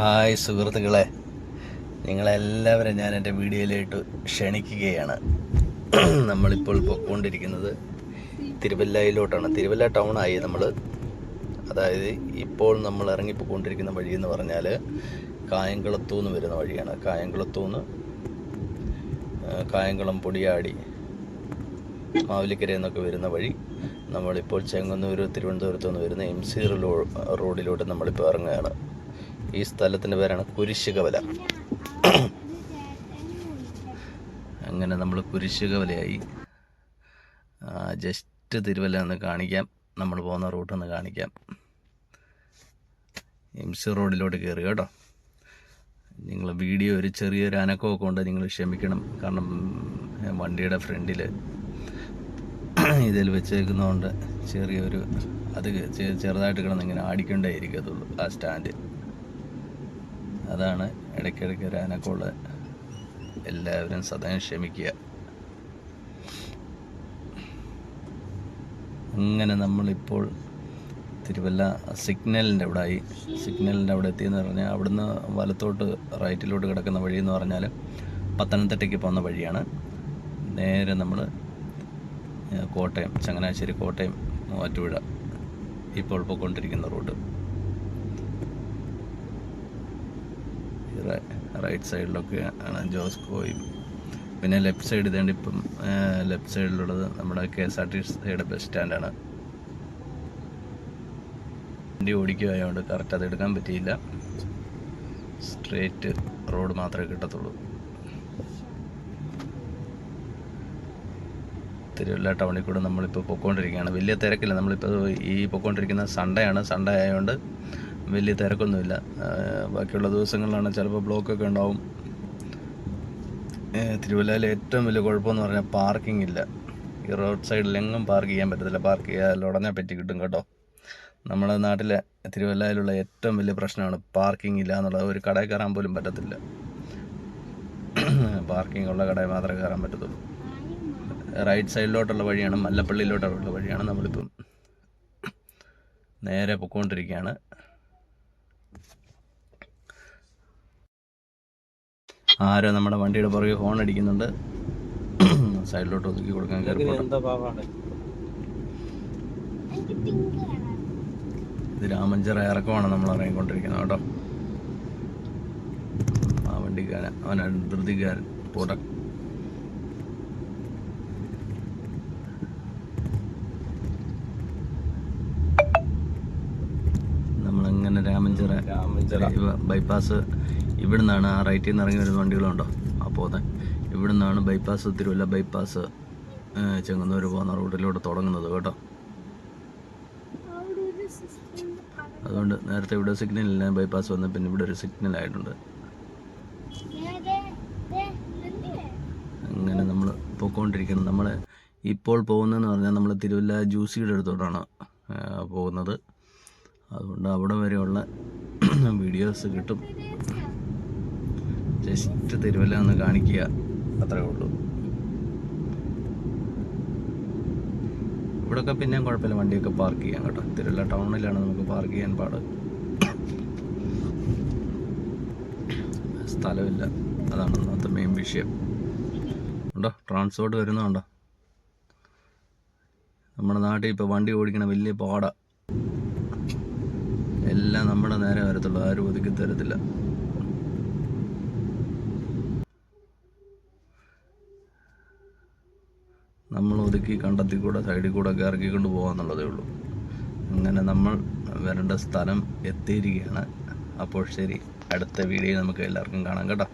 Hi സുഹൃത്തുക്കളെ. നിങ്ങളെല്ലാവരും ഞാൻ എന്റെ വീഡിയോയിലോട്ട് ക്ഷണിക്കുകയാണ്. നമ്മളിപ്പോൾ പൊയ്ക്കൊണ്ടിരിക്കുന്നത് തിരുവല്ലയിലോട്ടാണ്. തിരുവല്ല ടൗണായി നമ്മൾ. അതായത് ഇപ്പോൾ നമ്മൾ ഇറങ്ങിപ്പോയിക്കൊണ്ടിരിക്കുന്ന വഴി എന്ന് പറഞ്ഞാൽ കായംകുളത്തൂന്ന് വരുന്ന വഴിയാണ്. കായംകുളത്തൂന്ന് കായംകുളം പൊടിയാടി മാവലിക്കര എന്നൊക്കെ വരുന്ന വഴി നമ്മളിപ്പോൾ ചെങ്ങന്നൂർ തിരുവനന്തപുരത്തു നിന്ന് വരുന്ന എം സി റോഡിലോട്ട് നമ്മളിപ്പോൾ ഇറങ്ങുകയാണ്. ഈ സ്ഥലത്തിന്റെ പേരാണ് കുരിശുകവല. അങ്ങനെ നമ്മൾ കുരിശുകവലയായി. ജസ്റ്റ് തിരുവല്ല ഒന്ന് കാണിക്കാം. നമ്മൾ പോകുന്ന റൂട്ട് ഒന്ന് കാണിക്കാം. എം സി റോഡിലോട്ട് കയറി കേട്ടോ. നിങ്ങൾ വീഡിയോ ഒരു ചെറിയൊരു അനക്കമൊക്കെ ഉണ്ട് നിങ്ങൾ ക്ഷമിക്കണം. കാരണം വണ്ടിയുടെ ഫ്രണ്ടിൽ ഇതിൽ വെച്ചേക്കുന്നതുകൊണ്ട് ചെറിയൊരു അത് ചെറുതായിട്ട് കിടന്ന് ഇങ്ങനെ ആടിക്കൊണ്ടേ ഇരിക്കത്തുള്ളൂ ആ സ്റ്റാൻഡ്. അതാണ് ഇടയ്ക്കിടയ്ക്ക് ഒരു അനക്കമുള്ള എല്ലാവരും സദയം ക്ഷമിക്കുക. അങ്ങനെ നമ്മളിപ്പോൾ തിരുവല്ല സിഗ്നലിന്റെ അവിടെ ആയി സിഗ്നലിന്റെ അവിടെ എത്തിയെന്ന് പറഞ്ഞാൽ അവിടുന്ന് വലത്തോട്ട് റൈറ്റിലോട്ട് കിടക്കുന്ന വഴി എന്ന് പറഞ്ഞാൽ പത്തനംതിട്ടയ്ക്ക് പോകുന്ന വഴിയാണ്. നേരെ നമ്മൾ കോട്ടയം ചങ്ങനാശ്ശേരി കോട്ടയം മൂവാറ്റുപുഴ ഇപ്പോൾ പോയിക്കൊണ്ടിരിക്കുന്ന റൂട്ട് ഈ റൈ- റൈറ്റ് സൈഡിലൊക്കെ ആണ് ജോസ്കോയും പിന്നെ ലെഫ്റ്റ് സൈഡ് ഇതേണ്ട ഇപ്പം ലെഫ്റ്റ് സൈഡിലുള്ളത് നമ്മുടെ കെ എസ് ആർ ടി സിയുടെ ബസ് സ്റ്റാൻഡാണ് വണ്ടി ഓടിക്കുകയായതുകൊണ്ട് കറക്റ്റ് അത് എടുക്കാൻ പറ്റിയില്ല. സ്ട്രേറ്റ് റോഡ് മാത്രമേ കിട്ടത്തുള്ളൂ. തിരുവല്ല ടൗണിൽ കൂടെ നമ്മളിപ്പോൾ പൊയ്ക്കൊണ്ടിരിക്കുകയാണ് വലിയ തിരക്കില്ല. നമ്മളിപ്പോൾ ഈ പൊയ്ക്കൊണ്ടിരിക്കുന്ന സൺഡേ ആണ്. സൺഡേ ആയതുകൊണ്ട് വലിയ തിരക്കൊന്നുമില്ല. ബാക്കിയുള്ള ദിവസങ്ങളിലാണ് ചിലപ്പോൾ ബ്ലോക്കൊക്കെ ഉണ്ടാവും. തിരുവല്ലയിൽ ഏറ്റവും വലിയ കുഴപ്പമെന്ന് പറഞ്ഞാൽ പാർക്കിംഗ് ഇല്ല. ഈ റോഡ് സൈഡിലെങ്ങും പാർക്ക് ചെയ്യാൻ പറ്റത്തില്ല. പാർക്ക് ചെയ്യാൻ ഉടനെ പറ്റി കിട്ടും കേട്ടോ. നമ്മുടെ നാട്ടിലെ തിരുവല്ലയിലുള്ള ഏറ്റവും വലിയ പ്രശ്നമാണ് പാർക്കിംഗ് ഇല്ല എന്നുള്ളത് ഒരു കടയിൽ കയറാൻ പോലും പറ്റത്തില്ല. പാർക്കിംഗ് ഉള്ള കടയിൽ മാത്രമേ കയറാൻ പറ്റത്തുള്ളൂ. റൈറ്റ് സൈഡിലോട്ടുള്ള വഴിയാണ് മല്ലപ്പള്ളിയിലോട്ടുള്ള വഴിയാണ് നമ്മളിപ്പം നേരെ പൊക്കോണ്ടിരിക്കുകയാണ്. ആരോ നമ്മുടെ വണ്ടിയുടെ പുറകെ ഫോൺ അടിക്കുന്നുണ്ട്. സൈഡിലോട്ട് ഒതുക്കി കൊടുക്കാൻ. ഇത് രാമഞ്ചിറ ഇറക്കമാണ് നമ്മൾ ഇറങ്ങിക്കൊണ്ടിരിക്കുന്നത് കേട്ടോ. ആ വണ്ടിക്കാരൻ അവനാണ് ധൃതികാരൻ പോട്ടെ. നമ്മളങ്ങനെ രാമഞ്ചിറ രാമഞ്ചിറ. ബൈപ്പാസ് ഇവിടുന്നാണ് ആ റൈറ്റിൽ നിന്ന് ഇറങ്ങി വരുന്ന വണ്ടികളുണ്ടോ? അപ്പോൾ അതെ ഇവിടുന്നാണ് ബൈപ്പാസ് തിരുവല്ല ബൈപ്പാസ് ചെങ്ങന്നൂർ പോകുന്ന റോഡിലൂടെ തുടങ്ങുന്നത് കേട്ടോ. അതുകൊണ്ട് നേരത്തെ ഇവിടെ സിഗ്നൽ ഇല്ല ബൈപ്പാസ് വന്ന പിന്നെ ഇവിടെ ഒരു സിഗ്നൽ ആയിട്ടുണ്ട്. അങ്ങനെ നമ്മൾ പോയിക്കൊണ്ടിരിക്കുന്നത് നമ്മൾ ഇപ്പോൾ പോകുന്നതെന്ന് പറഞ്ഞാൽ നമ്മൾ തിരുവല്ല ജ്യൂസിയുടെ അടുത്തോട്ടാണ് ആ, പോകുന്നത്. അതുകൊണ്ട് അവിടെ വരെയുള്ള വീഡിയോസ് കിട്ടും. ജസ്റ്റ് തിരുവല്ല ഒന്ന് കാണിക്കുക. അത്രേ ഉള്ളൂ. ഇവിടെയൊക്കെ പിന്നെയും കുഴപ്പമില്ല വണ്ടിയൊക്കെ പാർക്ക് ചെയ്യാം കേട്ടോ. തിരുവല്ല ടൗണിലാണ് നമുക്ക് പാർക്ക് ചെയ്യാൻ പാട്. സ്ഥലമില്ല. അതാണ് ഒന്നാമത്തെ മെയിൻ വിഷയം. ഉണ്ടോ? ട്രാൻസ്പോർട്ട് വരുന്നുണ്ടോ നമ്മുടെ നാട്ടിൽ ഇപ്പോൾ വണ്ടി ഓടിക്കണ വലിയ പാടാണ് എല്ലാം നമ്മുടെ നേരെ വരത്തുള്ളൂ. ആരും ഒതുക്കി തരത്തില്ല. നമ്മൾ ഒതുക്കി കണ്ടത്തിൽ കൂടെ സൈഡിൽ കൂടെ ഒക്കെ ഇറക്കിക്കൊണ്ട് പോകാമെന്നുള്ളതേ ഉള്ളൂ. അങ്ങനെ നമ്മൾ വരേണ്ട സ്ഥലം എത്തിയിരിക്കുകയാണ്. അപ്പോൾ ശരി അടുത്ത വീഡിയോ നമുക്ക് എല്ലാവർക്കും കാണാം കേട്ടോ.